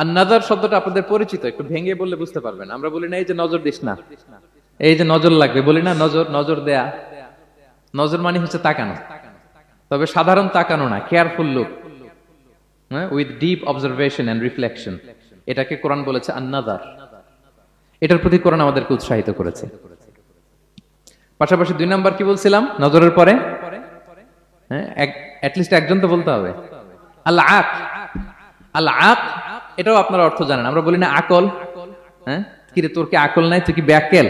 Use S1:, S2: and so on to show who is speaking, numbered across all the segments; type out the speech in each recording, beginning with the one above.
S1: আর নাজার শব্দটা আপনাদের পরিচিত, একটু ভেঙে বললে বুঝতে পারবেন। আমরা বলি না, এই যে নজর দিস না। এই যে নজর লাগবে, বলি না নজর নজর দেয়া। নজর মানে হচ্ছে তাকানো। তবে সাধারণ তাকানো না careful look with deep observation and reflection এটাকে কোরআন বলেছে আন্নাদার এটার প্রতি কোরআন আমাদেরকে উৎসাহিত করেছে। পাশাপাশি দুই নাম্বার কি বলছিলাম? নজরের পরে? হ্যাঁ একজন তো বলতে হবে। আল্লাহ এটাও আপনার অর্থ জানেন। আমরা বলি না আকল হ্যাঁ? কিরে, তোর কি আকল নাই? তুই কি ব্যাকেল?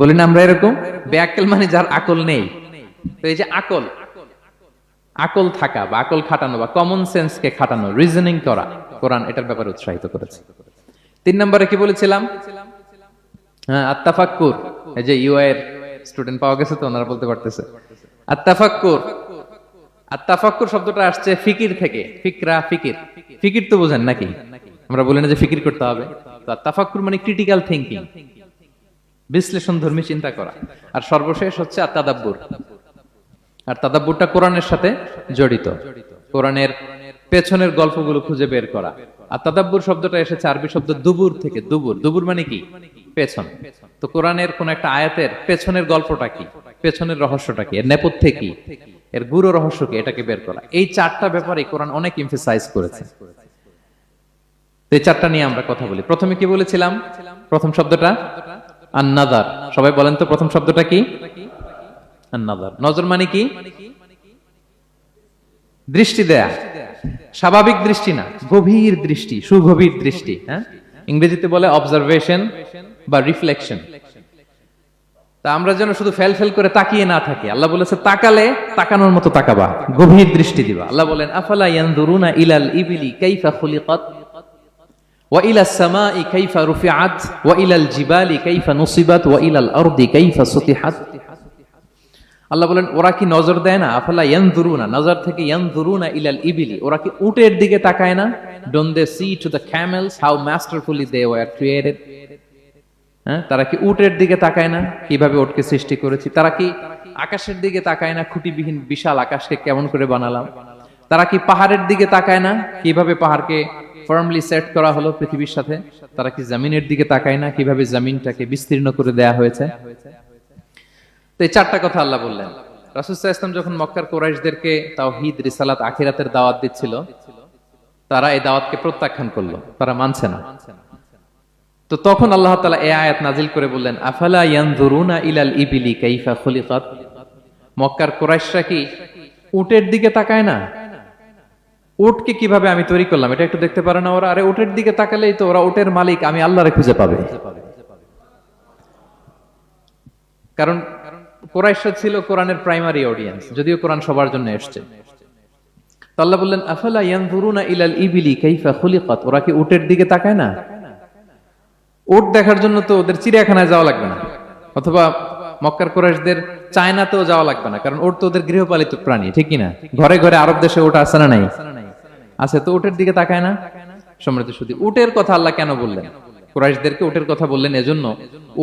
S1: বলি না আমরা এরকম? ব্যাকেল মানে যার আকল নেই। তো এই যে আকল আকল থাকা বা আকল খাটানো বা কমন সেন্সকে খাটানো রিজনিং করা, কোরআন এটার ব্যাপারে উৎসাহিত করেছে। তিন নম্বরে কি বলেছিলাম? হ্যাঁ আত্তাফাক্কুর। এই যে ইউআই এর স্টুডেন্ট পাওয়া গেছে তো, ওনারা বলতে পারতেছে। আত্তাফাক্কুর আত্তাফাক্কুর শব্দটা আসছে ফিকির থেকে, ফিকরা ফিকির। ফিকির তো বোঝেন নাকি? আমরা বলি না যে ফিকির করতে হবে, তো আত্তাফাক্কুর মানে ক্রিটিক্যাল থিঙ্কিং বিশ্লেষণ ধর্মী চিন্তা করা। আর সর্বশেষ হচ্ছে আত্মাদাব্বুর। আর তাদাব্বুরটা কোরআনের সাথে জড়িত। কোরআনের পেছনের গল্পগুলো খুঁজে বের করা। আর তাদাব্বুর শব্দটা এসেছে আরবি শব্দ দুবুর থেকে। দুবুর। দুবুর মানে কি? পেছন। তো কোরআনের কোন একটা আয়াতের পেছনের গল্পটা কি? পেছনের রহস্যটা কি? এর নেপথ্যে কি? এর গুরু রহস্য কি? এটাকে বের করা। এই চারটা ব্যাপারে কোরআন অনেক ইমফেসাইজ করেছে। এই চারটা নিয়ে আমরা কথা বলি। প্রথমে কি বলেছিলাম? প্রথম শব্দটা? আন্নাদার। সবাই বলেন তো প্রথম শব্দটা কি? আন্নাদার। নজর মানে কি? দৃষ্টি দেয়া। স্বাভাবিক দৃষ্টি না, গভীর দৃষ্টি, সুগভীর দৃষ্টি হ্যাঁ? ইংরেজিতে বলে অবজারভেশন বা রিফ্লেকশন তা আমরা যেন শুধু ফেল ফেল করে তাকিয়ে না থাকি। আল্লাহ বলেছে, তাকালে তাকানোর মতো তাকাবা, গভীর দৃষ্টি দিবা। আল্লাহ বলেন, আফালা ইয়ানদুরুনা ইলাল ইবিলি কাইফা খুলিকাত? ওয়া ইলা সামাই কাইফা রুফিআত ওয়া ইলাল জিবালি কাইফা নুসিবাত ওয়া ইলাল আরদি কাইফা সুতিহাত আল্লাহ বলেন, ওরা কি নজর দেয় না? আফালা ইয়ানজুরুনা নজর থেকে ইয়ানজুরুনা ইলাল ইবিলি ওরা কি উটের দিকে তাকায় না? Don't they see to the camels how masterfully they were created হ্যাঁ তারা কি উটের দিকে তাকায় না? কীভাবে ওটকে সৃষ্টি করেছি? তারা কি আকাশের দিকে তাকায় না? খুঁটিবিহীন বিশাল আকাশকে কেমন করে বানালাম? তারা কি পাহাড়ের দিকে তাকায় না? কীভাবে পাহাড়কে ফার্মলি সেট করা হলো পৃথিবীর সাথে। তারা কি জমিনের দিকে তাকায় না? কীভাবে জমিনটাকে বিস্তীর্ণ করে দেয়া হয়েছে? তো এই চারটা কথা আল্লাহ বললেন। রাসুসাহ যখন মক্কার কোরাইশদেরকে তাও হিদ রিসালাত, আখিরাতের দাওয়াত দিচ্ছিল, তারা এই দাওয়াতকে প্রত্যাখ্যান করল। তারা মানছে না। তো তখন আল্লাহ তালা এ আয়াত নাজিল করে বললেন, আফালা ইয়ানজুরুনা ইলাল ইবিলি কাইফা খুলিকাত? মক্কার কোরাইশরা কি উটের দিকে তাকায় না? উটকে কীভাবে আমি তৈরি করলাম? এটা একটু দেখতে পারে না ওরা। আরে উটের দিকে তাকালেই তো ওরা উটের মালিক, আমি আল্লাহরে খুঁজে পাবে। কারণ ছিল কোরআনের প্রাইমারি অডিয়েন্স যদিও কোরআন সবার জন্য এসছে। বললেন, আফালা ইলাল ইবিলি কাইফা খুলিকাত? ওরা কি উটের দিকে তাকায় না? উট দেখার জন্য তো ওদের চিড়িয়াখানায় যাওয়া লাগবে না। অথবা মক্কার কোরাইশদের চায়নাতেও যাওয়া লাগবে না, কারণ ওট তো ওদের গৃহপালিত প্রাণী, ঠিক না? ঘরে ঘরে আরব দেশে ওটা আছে না নাই? আছে তো উটের দিকে তাকায় না? সমৃদ্ধ শুধু উটের কথা আল্লাহ কেন বললেন? কুরাইশদেরকে উটের কথা বললেন এজন্য।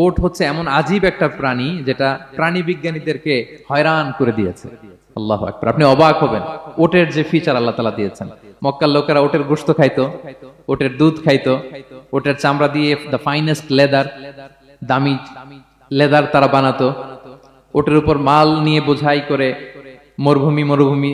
S1: উট হচ্ছে এমন আজীব একটা প্রাণী যেটা প্রাণী বিজ্ঞানীদেরকে হয়রান করে দিয়েছে। আল্লাহ আকবার, আপনি অবাক হবেন। ওটের যে ফিচার আল্লাহ তালা দিয়েছেন। মক্কার লোকেরা ওটের গোস্ত খাইতো ওটের দুধ খাইতো ওটের চামড়া দিয়ে দ্য ফাইনেস্ট লেদার দামি লেদার তারা বানাতো। ওটের উপর মাল নিয়ে বোঝাই করে, মরুভূমি মরুভূমি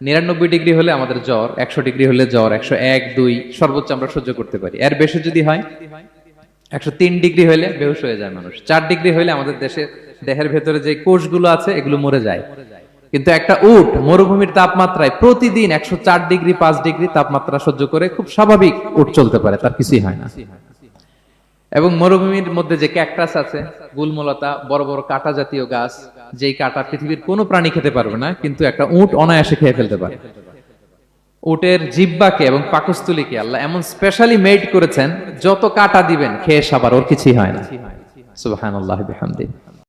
S1: নিরানব্বই ডিগ্রি হলে আমাদের জ্বর, একশো ডিগ্রি হলে জ্বর, একশো এক, দুই, সর্বোচ্চ আমরা সহ্য করতে পারি। এর বেশি যদি হয়, একশো তিন ডিগ্রি হলে বেহুশ হয়ে যায় মানুষ। চার ডিগ্রি হলে আমাদের দেশে, দেহের ভেতরে যে কোষগুলো আছে, এগুলো মরে যায়। কিন্তু একটা উট, মরুভূমির তাপমাত্রায় প্রতিদিন একশো চার ডিগ্রি, পাঁচ ডিগ্রি তাপমাত্রা সহ্য করে খুব স্বাভাবিক উট চলতে পারে, তার কিছুই হয় না। এবং মরুভূমির মধ্যে যে ক্যাকটাস আছে, গুলমলতা, বড় বড় কাটা জাতীয় গাছ যেই কাটা পৃথিবীর কোনো প্রাণী খেতে পারবে না, কিন্তু একটা উট অনায়াসে খেয়ে ফেলতে পারে। উটের জিব্বাকে এবং পাকস্তুলিকে আল্লাহ এমন স্পেশালি মেড করেছেন, যত কাটা দিবেন, খেয়ে সাবার ওর কিছুই হয় না। আল্লাহ বিহামদি